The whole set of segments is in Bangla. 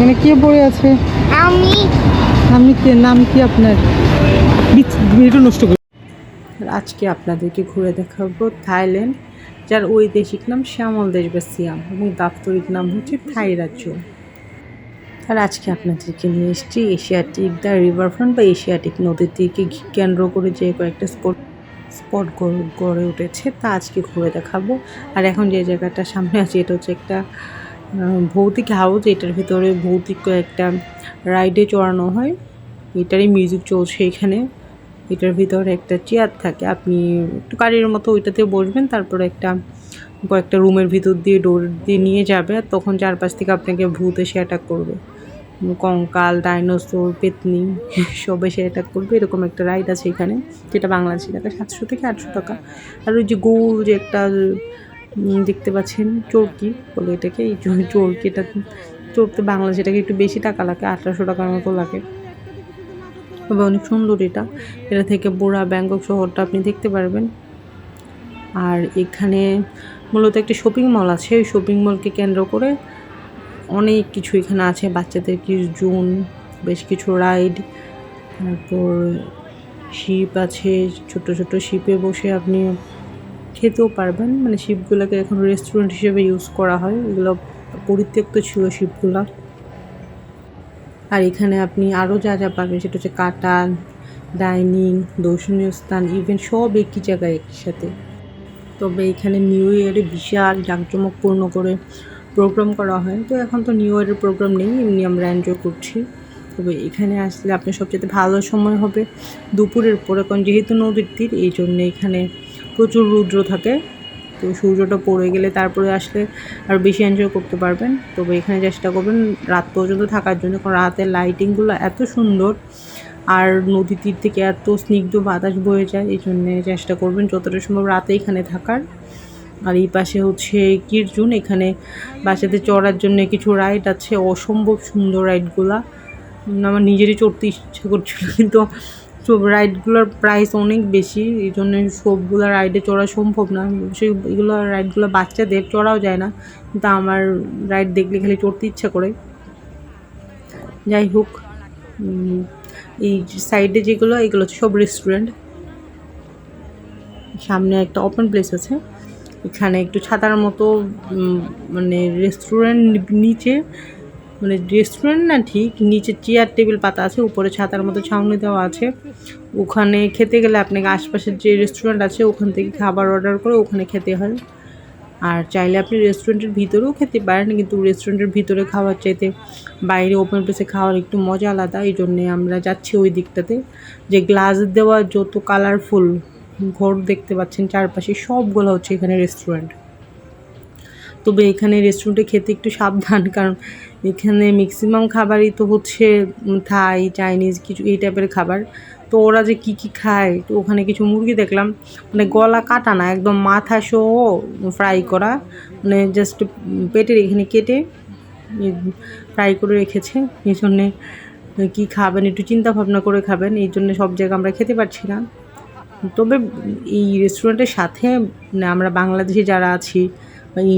এখানে কে পড়ে আছে? আমি। আমি কে? নাম কি আপনার? ভিডিও নষ্ট করে আজকে আপনাদেরকে ঘুরে দেখাবো থাইল্যান্ড যার ঐতিহাসিক নাম শ্যামল দেশ বা সিয়াম এবং দাপ্তরিক নাম হচ্ছে থাই রাজ্য। আর আজকে আপনাদেরকে নিয়ে এসেছি এশিয়াটিক দ্য রিভারফ্রন্ট বা এশিয়াটিক নদীর দিকে কেন্দ্র করে যে কয়েকটা স্পট স্পট গড়ে উঠেছে তা আজকে ঘুরে দেখাবো। আর এখন যে জায়গাটা সামনে আছে এটা হচ্ছে একটা ভৌতিক হাউস এটার ভিতরে ভৌতিক একটা রাইডে চড়ানো হয়। এটারই মিউজিক চলছে এখানে। এটার ভিতরে একটা চেয়ার থাকে। আপনি একটু গাড়ির মতো ওইটাতে বসবেন, তারপরে একটা, কয়েকটা রুমের ভিতর দিয়ে ডোর দিয়ে নিয়ে যাবে। আর তখন চারপাশ থেকে আপনাকে ভূত এসে অ্যাটাক করবে। কঙ্কাল ডাইনোসর পেতনি, সব এসে অ্যাটাক করবে। এরকম একটা রাইড আছে এখানে, যেটা বাংলাদেশি টাকা, সাতশো থেকে আটশো টাকা। আর ওই যে গোল যে একটা দেখতে পাচ্ছেন চরকি বলে এটাকে, এই যে চরকিটা চড়তে বাংলাদেশে এটাকে একটু বেশি টাকা লাগে, আঠারোশো টাকার মতো লাগে। তবে অনেক সুন্দর এটা। এটা থেকে বোরা ব্যাংকক শহরটা আপনি দেখতে পারবেন। আর এখানে মূলত একটা শপিং মল আছে, ওই শপিং মলকে কেন্দ্র করে অনেক কিছু এখানে আছে, বাচ্চাদের কি জুন, বেশ কিছু রাইড তারপর শিপ আছে, ছোট ছোট শিপে বসে আপনি খেতেও পারবেন। মানে শিপগুলোকে এখন রেস্টুরেন্ট হিসেবে ইউজ করা হয়। এগুলো পরিত্যক্ত ছিল শিপগুলো। আর এখানে আপনি আরও যা যা পাবেন, সেটা হচ্ছে কাটান ডাইনিং, দর্শনীয় স্থান ইভেন সব একই জায়গায় একসাথে তবে এখানে নিউ ইয়ারে বিশাল জাঁকজমকপূর্ণ করে প্রোগ্রাম করা হয়। তো এখন তো নিউ ইয়ারের প্রোগ্রাম নেই, এমনি আমরা এনজয় করছি। তবে এখানে আসলে আপনার সবচেয়ে ভালো সময় হবে দুপুরের পরে। কারণ যেহেতু নদীর তীর, এই জন্যে এখানে প্রচুর রুদ্র থাকে, তো সূর্যটা পড়ে গেলে তারপরে আসলে আর বেশি এনজয় করতে পারবেন। তবে এখানে চেষ্টা করবেন রাত পর্যন্ত থাকার জন্য, কারণ রাতের লাইটিংগুলো এত সুন্দর আর নদী তীর থেকে এত স্নিগ্ধ বাতাস বয়ে যায়, এই জন্যে চেষ্টা করবেন যতটা সম্ভব রাতে এখানে থাকার। আর এই পাশে হচ্ছে কিরজুন, এখানে বাসাতে চড়ার জন্য কিছু রাইড আছে, অসম্ভব সুন্দর রাইডগুলা আমার নিজেরই চড়তে ইচ্ছে করছিল, কিন্তু রাইডগুলোর প্রাইস অনেক বেশি, এই জন্য সবগুলো রাইডে চড়া সম্ভব না। সেই এগুলো রাইডগুলো বাচ্চাদের চড়াও যায় না, কিন্তু আমার রাইড দেখলে খালি চড়তে ইচ্ছা করে। যাই হোক এই সাইডে যেগুলো, এগুলো হচ্ছে সব রেস্টুরেন্ট সামনে একটা ওপেন প্লেস আছে। এখানে একটু ছাতার মতো মানে রেস্টুরেন্ট নিচে মানে রেস্টুরেন্ট না ঠিক, নিচে চেয়ার টেবিল পাতা আছে, উপরে ছাতার মতো ছাউনি দেওয়া আছে। ওখানে খেতে গেলে আপনাকে আশপাশের যে রেস্টুরেন্ট আছে, ওখান থেকে খাবার অর্ডার করে ওখানে খেতে হয়। আর চাইলে আপনি রেস্টুরেন্টের ভিতরেও খেতে পারেন, কিন্তু রেস্টুরেন্টের ভিতরে খাওয়ার চাইতে বাইরে ওপেন প্লেসে খাওয়ার একটু মজা আলাদা। এই জন্যে আমরা যাচ্ছি ওই দিকটাতে। যে গ্লাস দেওয়া যত কালারফুল ঘর দেখতে পাচ্ছেন, চারপাশে সবগুলো হচ্ছে এখানে রেস্টুরেন্ট তবে এখানে রেস্টুরেন্টে খেতে একটু সাবধান, কারণ এখানে ম্যাক্সিমাম খাবারই তো হচ্ছে থাই চাইনিজ কিছু এই টাইপের খাবার। তো ওরা যে কি কি খায়, তো ওখানে কিছু মুরগি দেখলাম মানে গলা কাটা না, একদম মাথা সহ ফ্রাই করা মানে জাস্ট পেটের এখানে কেটে ফ্রাই করে রেখেছে। এই জন্যে কী খাবেন, একটু চিন্তা ভাবনা করে খাবেন, এই জন্য সব জায়গা আমরা খেতে পারছি না। তবে এই রেস্টুরেন্টের সাথে মানে আমরা বাংলাদেশি যারা আছি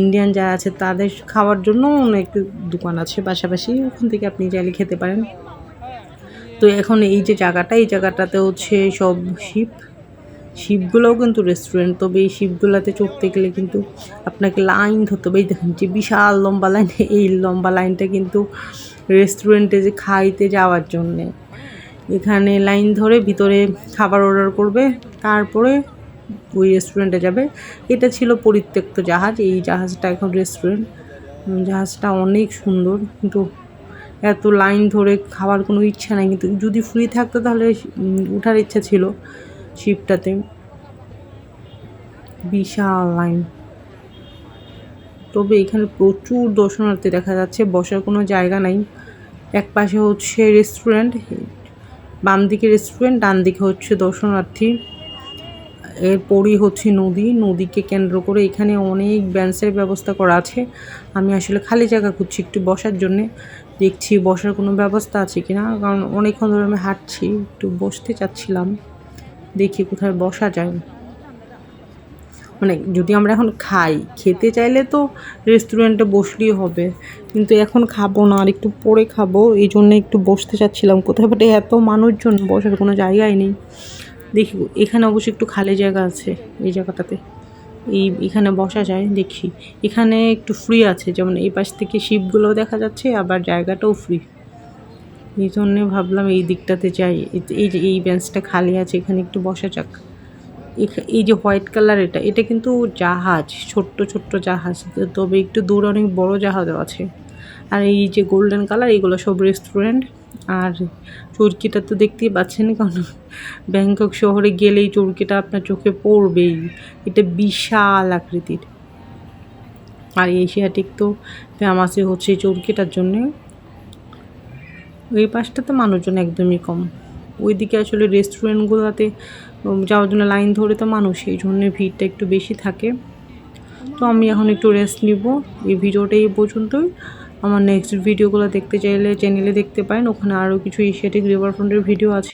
ইন্ডিয়ান যারা আছে তাদের খাওয়ার জন্য অনেক দোকান আছে। পাশাপাশি ওখান থেকে আপনি চাইলে খেতে পারেন। তো এখন এই যে জায়গাটা, এই জায়গাটাতে হচ্ছে সব শিপ। শিপগুলোও কিন্তু রেস্টুরেন্ট তবে এই শিপগুলোতে চড়তে গেলে কিন্তু আপনাকে লাইন ধরতে হবে। এই দেখুন যে বিশাল লম্বা লাইন এই লম্বা লাইনটা কিন্তু রেস্টুরেন্টে যে খাইতে যাওয়ার জন্যে। এখানে লাইন ধরে ভিতরে খাবার অর্ডার করবে, তারপরে ওই রেস্টুরেন্টে যাবে। এটা ছিল পরিত্যক্ত জাহাজ, এই জাহাজটা এখন রেস্টুরেন্ট জাহাজটা অনেক সুন্দর, কিন্তু এত লাইন ধরে খাওয়ার কোনো ইচ্ছা নাই। কিন্তু যদি ফ্রি থাকতো তাহলে ওঠার ইচ্ছা ছিল শিপটাতে বিশাল লাইন তবে এখানে প্রচুর দর্শনার্থী দেখা যাচ্ছে, বসার কোনো জায়গা নাই। এক পাশে হচ্ছে রেস্টুরেন্ট বাম দিকে রেস্টুরেন্ট ডান দিকে হচ্ছে দর্শনার্থী। এরপরই হচ্ছে নদী। নদীকে কেন্দ্র করে এখানে অনেক বেঞ্চের ব্যবস্থা করা আছে। আমি আসলে খালি জায়গা খুঁজছি একটু বসার জন্যে। দেখছি বসার কোনো ব্যবস্থা আছে কিনা? কারণ অনেকক্ষণ ধরে আমি হাঁটছি, একটু বসতে চাচ্ছিলাম। দেখি কোথায় বসা যায়। মানে যদি আমরা এখন খাই, খেতে চাইলে তো রেস্টুরেন্টে বসলেই হবে। কিন্তু এখন খাব না, আর একটু পরে খাব। এই জন্য একটু বসতে চাচ্ছিলাম কোথায় বাটে এত মানুষজন, বসার কোনো জায়গাই নেই। দেখি, এখানে অবশ্যই একটু খালি জায়গা আছে এই জায়গাটাতে। এই, এখানে বসা যায়, দেখি। এখানে একটু ফ্রি আছে, যেমন এই পাশ থেকে শিপগুলোও দেখা যাচ্ছে, আবার জায়গাটাও ফ্রি এই জন্যে ভাবলাম এই দিকটাতে যাই। এই- যে, এই বেঞ্চটা খালি আছে, এখানে একটু বসা যাক। এই যে হোয়াইট কালার এটা এটা কিন্তু জাহাজ, ছোট্ট ছোট্ট জাহাজ। তবে একটু দূর অনেক বড় জাহাজও আছে। আর এই যে গোল্ডেন কালার এগুলো সব রেস্টুরেন্ট আর চরকিটা তো দেখতেই পাচ্ছেন কারণ ব্যাংকক শহরে গেলেই চরকিটা আপনার চোখে পড়বেই। এটা বিশাল আকৃতির। আর এশিয়াটিক তো ফেমাসই হচ্ছে চরকিটার জন্যে। ওই পাশটাতে মানুষজন একদমই কম। ওইদিকে আসলে রেস্টুরেন্টগুলোতে যাওয়ার জন্য লাইন ধরে তো মানুষ এই জন্য ভিড়টা একটু বেশি থাকে। তো আমি এখন একটু রেস্ট নিব। এই ভিডিওটা এই পর্যন্তই। আমার নেক্সট ভিডিওগুলো দেখতে চাইলে চ্যানেলে দেখতে পারেন। ওখানে আরও কিছু এশিয়াটিক রিভার ফ্রন্টের ভিডিও আছে।